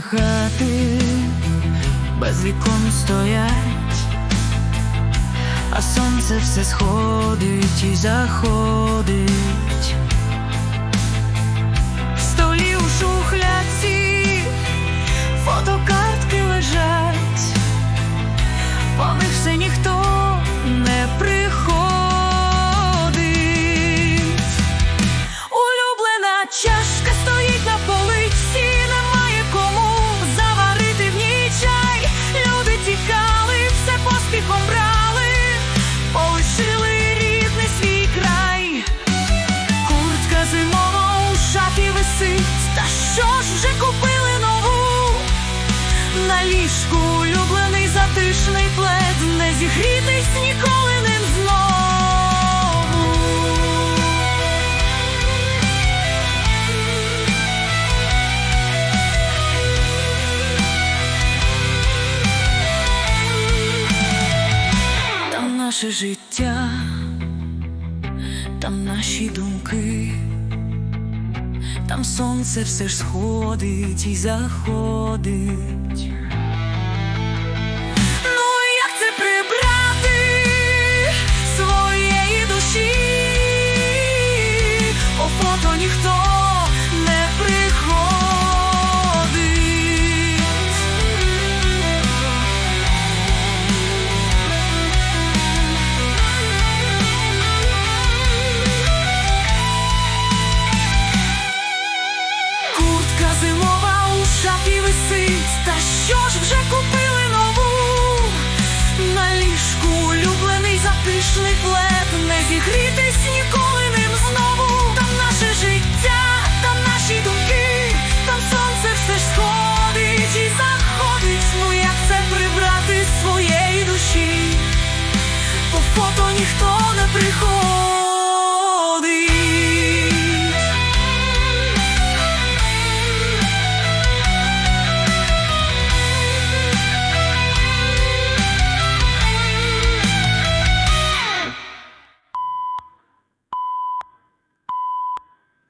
хати без вікон стоять, а сонце все сходить і заходить. На ліжку улюблений затишний плед, не зігрітись ніколи ним знову. Там наше життя, там наші думки, там сонце все ж сходить і заходить. Ніхто не приходить.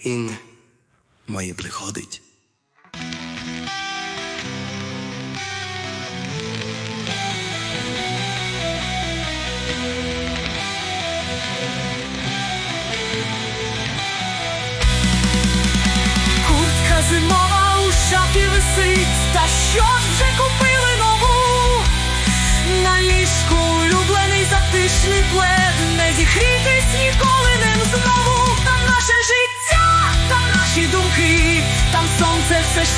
Він має приходить. Шафі висить, та що вже купили нову? На ліжку улюблений затишний плед, не зігрітись ніколи ним знову. Там наше життя, там наші думки, там сонце все ж